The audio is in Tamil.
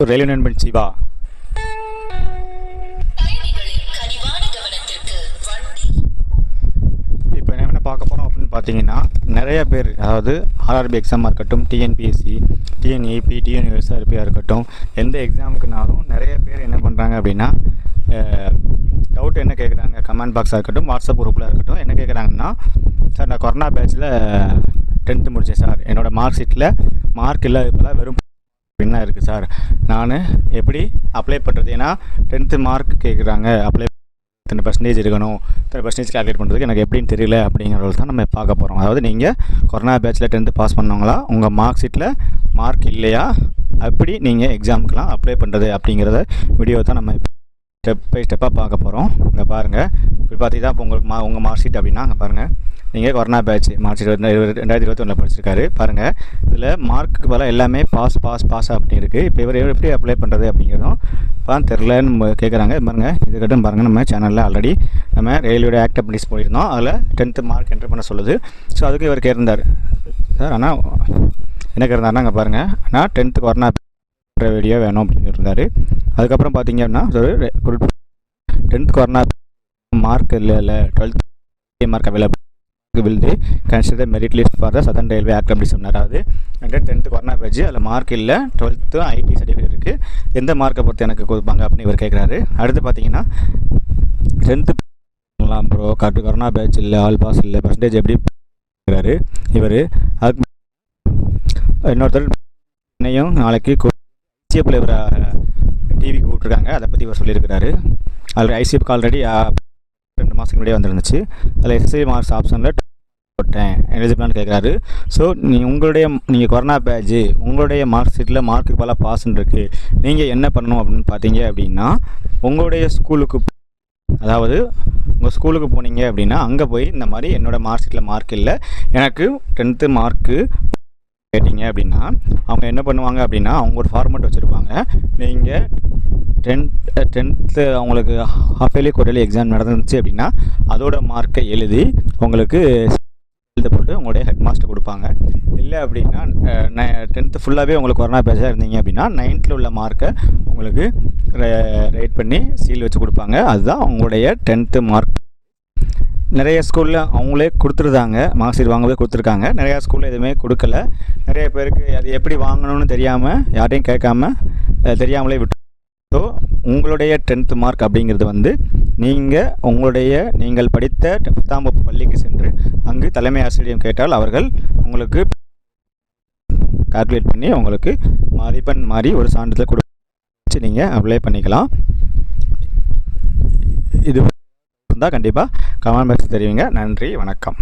ரயில்வே நண்பன் சிவா. இப்போ என்ன பார்க்க போகிறோம் அப்படின்னு பார்த்தீங்கன்னா நிறைய பேர் அதாவது ஆர்ஆர்பி எக்ஸாமாக இருக்கட்டும் டிஎன்பிஎஸ்சி டிஎன்இபி டிஎன்யூஎஸ்ஆர்பியாக இருக்கட்டும் எந்த எக்ஸாமுக்குனாலும் நிறைய பேர் என்ன பண்ணுறாங்க அப்படின்னா டவுட் என்ன கேட்குறாங்க கமெண்ட் பாக்ஸாக இருக்கட்டும் வாட்ஸ்அப் குரூப்பில் இருக்கட்டும் என்ன கேட்குறாங்கன்னா சார் நான் கொரோனா பேட்சில் டென்த்து முடித்தேன் சார். என்னோடய மார்க் ஷீட்டில் மார்க் இல்லை இப்போலாம் வெறும் அப்படின்லாம் இருக்குது சார்? நான் எப்படி அப்ளை பண்ணுறது ஏன்னா டென்த்து மார்க் கேட்குறாங்க அப்ளை இத்தனை பர்சன்டேஜ் இருக்கணும். இத்தனை பர்சன்டேஜ் கால்குலேட் பண்ணுறதுக்கு எனக்கு எப்படின்னு தெரியல அப்படிங்கிறது தான் நம்ம பார்க்க போகிறோம் அதாவது நீங்கள் கொரோனா பேட்சில் டென்த்து பாஸ் பண்ணவங்களா உங்கள் மார்க் ஷீட்டில் மார்க் இல்லையா? அப்படி நீங்கள் எக்ஸாமுக்கெலாம் அப்ளை பண்ணுறது அப்படிங்கிறத வீடியோ தான் நம்ம ஸ்டெப் பை ஸ்டெப்பாக பார்க்க போகிறோம் இங்கே பாருங்கள் இப்படி பார்த்தீங்கன்னா இப்போ உங்களுக்கு மா உங்கள் மார்க் ஷீட் அப்படின்னா அங்கே பாருங்கள் நீங்கள் கொரோனா பேட்ச் மார்ச் இருபத்தி ரெண்டாயிரத்தி இருபத்தி ஒன்றில் படிச்சிருக்காரு. பாருங்கள் இதில் மார்க்குக்கு பதிலாக எல்லாமே பாஸ் பாஸ் பாஸ் அப்படி இருக்குது இப்போ இவர் எப்படி அப்ளை பண்ணுறது அப்படிங்கிறதும் இப்போ தெரிலன்னு கேட்குறாங்க பாருங்கள் இதுக்கட்டும் பாருங்கள் நம்ம சேனலில் ஆல்ரெடி நம்ம ரயில்வே ஆக்ட் அப்ளிஸ் போயிருந்தோம் அதில் டென்த்து மார்க் என்ட்ரு பண்ண சொல்லுது. ஸோ அதுக்கு இவர் கேட்டிருந்தார். சார் ஆனால் என்ன கேட்டிருந்தாருன்னா அங்கே பாருங்கள் ஆனால் டென்த்து கொரோனா வீடியோ வேணும் அப்படின்னு இருந்தார். அதுக்கப்புறம் பார்த்தீங்க அப்படின்னா ஒரு டென்த் கொரோனா மார்க் இல்லை இல்லை twelfth mark available will the consider merit list for the southern railway act அப்படி சொன்னார் அதாவது ஹண்ட்ரட் டென்த்து கொரோனா பேஜ் அதில் மார்க் இல்லை டுவெல்த்து ஐடி சர்டிஃபிகேட் இருக்குது எந்த மார்க்கை பொறுத்து எனக்கு கொடுப்பாங்க அப்படின்னு இவர் கேட்குறாரு அடுத்து பார்த்தீங்கன்னா tenth bro correct corona batch இல்லை ஆல் பாஸ் இல்லை பர்சன்டேஜ் எப்படி கேட்குறாரு இவர் அதுக்கு இன்னொருத்தர் என்னையும் நாளைக்கு ஐசிஎஃப்பில் இவரை டிவி கூப்பிட்ருக்காங்க அதை பற்றி இவர் சொல்லியிருக்கிறாரு. ஆல்ரெடி ஐசிஎஃப்க்கு ஆல்ரெடி மாதத்துக்கு முன்னாடியே வந்துருந்துச்சு. அதில் எஸ்ஐ மார்க்ஸ் ஆப்ஷனில் போட்டேன். எலிஜிபிளான்னு கேட்குறாரு ஸோ நீ உங்களுடைய நீங்கள் கொரோனா பேட்ஜு உங்களுடைய மார்க் ஷீட்டில் மார்க்குக்கு பல பாஸ்ன்னு இருக்குது நீங்கள் என்ன பண்ணணும் அப்படின்னு பார்த்தீங்க அப்படின்னா உங்களுடைய ஸ்கூலுக்கு அதாவது உங்கள் ஸ்கூலுக்கு போனீங்க அப்படின்னா அங்கே போய் இந்த மாதிரி என்னோடய மார்க் ஷீட்டில் மார்க் இல்லை. எனக்கு டென்த்து மார்க்கு கேட்டிங்க அப்படின்னா அவங்க என்ன பண்ணுவாங்க அப்படின்னா அவங்க ஒரு ஃபார்மெட் வச்சுருப்பாங்க. நீங்கள் டென்த் டென்த்து அவங்களுக்கு ஹாஃப் இயர்லி குவார்டர்லி எக்ஸாம் நடந்துச்சு அப்படின்னா அதோட மார்க்கை எழுதி உங்களுக்கு எழுத போட்டு உங்களுடைய ஹெட் மாஸ்டர் கொடுப்பாங்க. இல்லை அப்படின்னா டென்த்து ஃபுல்லாகவே உங்களுக்கு கொரோனா பேஜாக இருந்தீங்க அப்படின்னா நைன்த்தில் உள்ள மார்க்கை உங்களுக்கு ரைட் பண்ணி சீல் வச்சு கொடுப்பாங்க. அதுதான் உங்களுடைய டென்த்து மார்க் நிறைய ஸ்கூலில் அவங்களே கொடுத்துருந்தாங்க. மார்க் ஷீட் வாங்கவே கொடுத்துருக்காங்க. நிறையா ஸ்கூலில் எதுவுமே கொடுக்கல. நிறைய பேருக்கு அது எப்படி வாங்கணும்னு தெரியாமல் யாரையும் கேட்காம தெரியாமலே விட்டு ஸோ உங்களுடைய டென்த்து மார்க் அப்படிங்கிறது வந்து நீங்கள் உங்களுடைய நீங்கள் படித்த பத்தாம் வகுப்பு பள்ளிக்கு சென்று அங்கு தலைமை ஆசிரியம் கேட்டால் அவர்கள் உங்களுக்கு கால்குலேட் பண்ணி உங்களுக்கு மதிப்பெண் மாதிரி ஒரு சான்றிதழ் கொடுத்து நீங்கள் அப்ளை பண்ணிக்கலாம். இது இருந்தால் கண்டிப்பாக கமெண்ட் பாக்ஸ் தெரிவிங்க. நன்றி வணக்கம்.